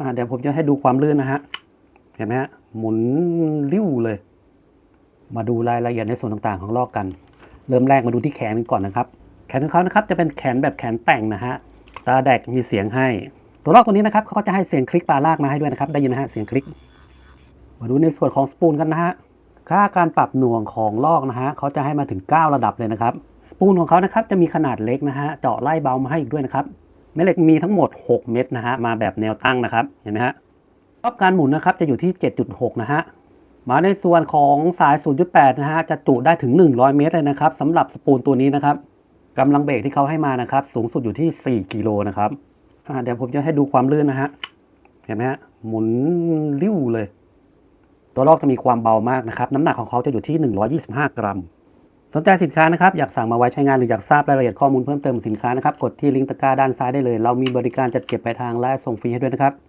่าเดี๋ยวผมจะให้ดูความลื่นนะฮะ เห็นไหมฮะ หมุนริ้วเลย มาดูรายละเอียดในส่วนต่างๆ ของลอกกัน เริ่มแรกมาดูที่แขนกันก่อนนะครับ แขนของเขานะครับจะเป็นแขนแบบแขนแต่งนะฮะ ตาแดกมีเสียงให้ ตัวลอกตัวนี้นะครับเขาก็จะให้เสียงคลิกปลาลากมาให้ด้วยนะครับ ได้ยินนะฮะ เสียงคลิก มาดูในส่วนของสปูลกันนะฮะ ค่าการปรับหน่วงของลอกนะฮะเขาจะให้มาถึง 9 ระดับเลยนะครับ สปูลของเขานะครับจะมีขนาดเล็กนะฮะ เจาะไล่เบามาให้อีกด้วยนะครับ ม่เหล็กมีทั้งหมด 6 เม็ดนะฮะมาแบบแนวตั้งนะครับเห็นไหมฮะรอบการหมุนนะครับจะอยู่ที่ 7.6 นะฮะมาในส่วนของสาย 0.8 นะฮะจะจุได้ถึง 100 เมตรเลยนะครับสำหรับสปูลตัวนี้นะครับกำลังเบรกที่เขาให้มานะครับ สูงสุดอยู่ที่ 4 กิโลนะครับเดี๋ยวผมจะให้ดูความลื่นนะฮะเห็นไหมฮะหมุนริ้วเลย ตัวลอกจะมีความเบามากนะครับ น้ำหนักของเขาจะอยู่ที่ 125 กรัม สนใจสินค้านะครับ อยากสั่งมาไว้ใช้งานหรืออยากทราบรายละเอียดข้อมูลเพิ่มเติมสินค้านะครับ กดที่ลิงก์ตะกร้าด้านซ้ายได้เลย เรามีบริการจัดเก็บปลายทางและส่งฟรีให้ด้วยนะครับ